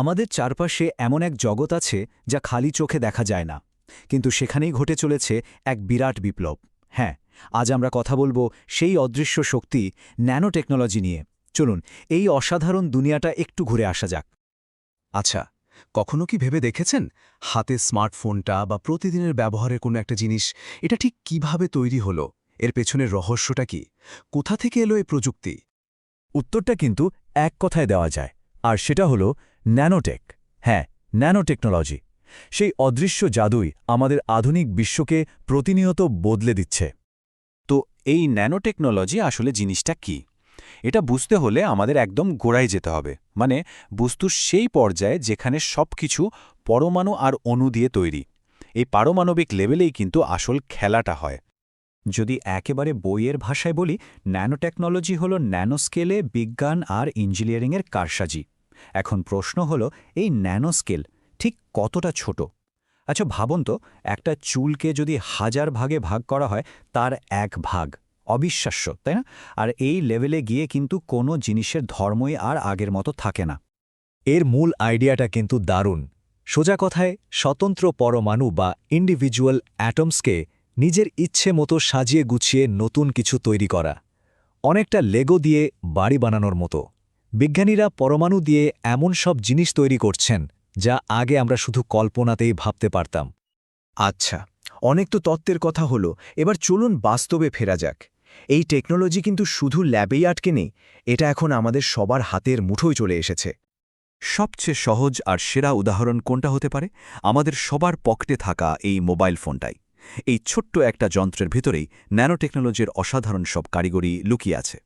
আমাদের চারপাশে এমন এক জগৎ আছে যা খালি চোখে দেখা যায় না, কিন্তু সেখানেই ঘটে চলেছে এক বিরাট বিপ্লব। হ্যাঁ আজ আমরা কথা বলব সেই অদৃশ্য শক্তি ন্যানো টেকনোলজি নিয়ে। চলুন, এই অসাধারণ দুনিয়াটা একটু ঘুরে আসা যাক। আচ্ছা কখনো কি ভেবে দেখেছেন? হাতে স্মার্টফোনটা বা প্রতিদিনের ব্যবহারের কোনো একটা জিনিস, এটা ঠিক কীভাবে তৈরি হলো? এর পেছনের রহস্যটা কি? কোথা থেকে এলো এই প্রযুক্তি? উত্তরটা কিন্তু এক কথায় দেওয়া যায়। আর সেটা হলো ন্যানোটেক। হ্যাঁ ন্যানো টেকনোলজি সেই অদৃশ্য জাদুই আমাদের আধুনিক বিশ্বকে প্রতিনিয়ত বদলে দিচ্ছে। তো এই ন্যানো টেকনোলজি আসলে জিনিসটা কি? এটা বুঝতে হলে আমাদের একদম গোড়ায় যেতে হবে। মানে বস্তুর সেই পর্যায়ে যেখানে সবকিছু পরমাণু আর অণু দিয়ে তৈরি। এই পারমাণবিক লেভেলেই কিন্তু আসল খেলাটা হয়। যদি একেবারে বইয়ের ভাষায় বলি, ন্যানোটেকনোলজি হল ন্যানোস্কেলে বিজ্ঞান আর ইঞ্জিনিয়ারিংয়ের কারসাজি। এখন প্রশ্ন হল, এই ন্যানোস্কেল ঠিক কতটা ছোট? আচ্ছা ভাবুন তো, একটা চুলকে যদি হাজার ভাগে ভাগ করা হয়, তার এক ভাগ। অবিশ্বাস্য, তাই না? আর এই লেভেলে গিয়ে কিন্তু কোনো জিনিসের ধর্মই আর আগের মতো থাকে না। এর মূল আইডিয়াটা কিন্তু দারুণ। সোজা কথায়, স্বতন্ত্র পরমাণু বা ইন্ডিভিজুয়াল অ্যাটমসকে নিজের ইচ্ছে মতো সাজিয়ে গুছিয়ে নতুন কিছু তৈরি করা। অনেকটা লেগো দিয়ে বাড়ি বানানোর মতো। বিজ্ঞানীরা পরমাণু দিয়ে এমন সব জিনিস তৈরি করছেন, যা আগে আমরা শুধু কল্পনাতেই ভাবতে পারতাম। আচ্ছা অনেক তো তত্ত্বের কথা হলো, এবার চলুন বাস্তবে ফেরা যাক। এই টেকনোলজি কিন্তু শুধু ল্যাবেই আটকে নেই, এটা এখন আমাদের সবার হাতের মুঠোয় চলে এসেছে। সবচেয়ে সহজ আর সেরা উদাহরণ কোনটা হতে পারে? আমাদের সবার পকেটে থাকা এই মোবাইল ফোনটাই। এই ছোট্ট একটা যন্ত্রের ভিতরেই ন্যানোটেকনোলজির অসাধারণ সব কারিগরি লুকিয়ে আছে।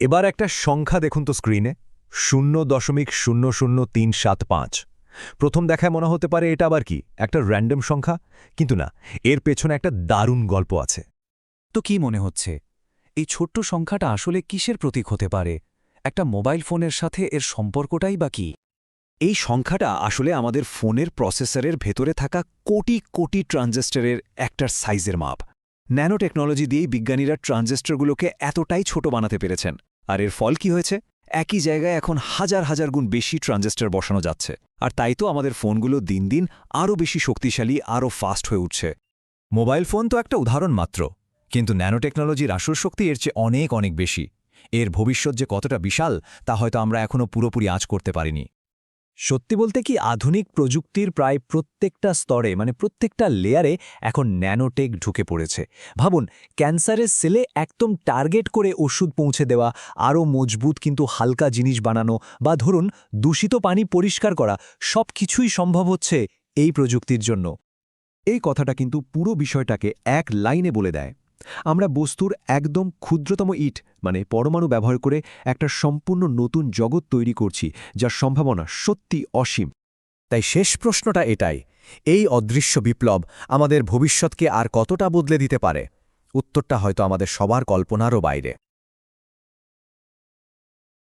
এবার একটা সংখ্যা দেখুন তো স্ক্রিনে শূন্য দশমিক শূন্য শূন্য তিন সাত পাঁচ। প্রথম দেখায় মনে হতে পারে এটা আবার কি একটা র্যান্ডম সংখ্যা কিন্তু না এর পেছনে একটা দারুণ গল্প আছে। তো কি মনে হচ্ছে? এই ছোট্ট সংখ্যাটা আসলে কিসের প্রতীক হতে পারে? একটা মোবাইল ফোনের সাথে এর সম্পর্কটাই বা কি? এই সংখ্যাটা আসলে আমাদের ফোনের প্রসেসরের ভেতরে থাকা কোটি কোটি ট্রানজিস্টরের একটার সাইজের মাপ। ন্যানো টেকনোলজি দিয়েই বিজ্ঞানীরা ট্রানজিস্টরগুলোকে এতটাই ছোট বানাতে পেরেছেন। আর এর ফল কি হয়েছে? একই জায়গায় এখন হাজার হাজার গুণ বেশি ট্রানজিস্টর বসানো যাচ্ছে। আর তাই তো আমাদের ফোনগুলো দিন দিন আরও বেশি শক্তিশালী, আরও ফাস্ট হয়ে উঠছে। মোবাইল ফোন তো একটা উদাহরণ মাত্র, কিন্তু ন্যানোটেকনোলজির আসল শক্তি এর চেয়ে অনেক অনেক বেশি। এর ভবিষ্যৎ যে কতটা বিশাল, তা হয়তো আমরা এখনও পুরোপুরি আঁচ করতে পারিনি। সত্যি বলতে কি আধুনিক প্রযুক্তির প্রায় প্রত্যেকটা স্তরে মানে প্রত্যেকটা লেয়ারে এখন ন্যানোটেক ঢুকে পড়েছে। ভাবুন ক্যান্সারের সেলে একদম টার্গেট করে ওষুধ পৌঁছে দেওয়া, আরও মজবুত কিন্তু হালকা জিনিস বানানো বা ধরুন, দূষিত পানি পরিষ্কার করা সব কিছুই সম্ভব হচ্ছে এই প্রযুক্তির জন্য। এই কথাটা কিন্তু পুরো বিষয়টাকে এক লাইনে বলে দেয়। আমরা বস্তুর একদম ক্ষুদ্রতম ইট মানে পরমাণু ব্যবহার করে একটা সম্পূর্ণ নতুন জগৎ তৈরি করছি, যার সম্ভাবনা সত্যি অসীম। তাই শেষ প্রশ্নটা এটাই, এই অদৃশ্য বিপ্লব আমাদের ভবিষ্যৎকে আর কতটা বদলে দিতে পারে? উত্তরটা হয়তো আমাদের সবার কল্পনারও বাইরে।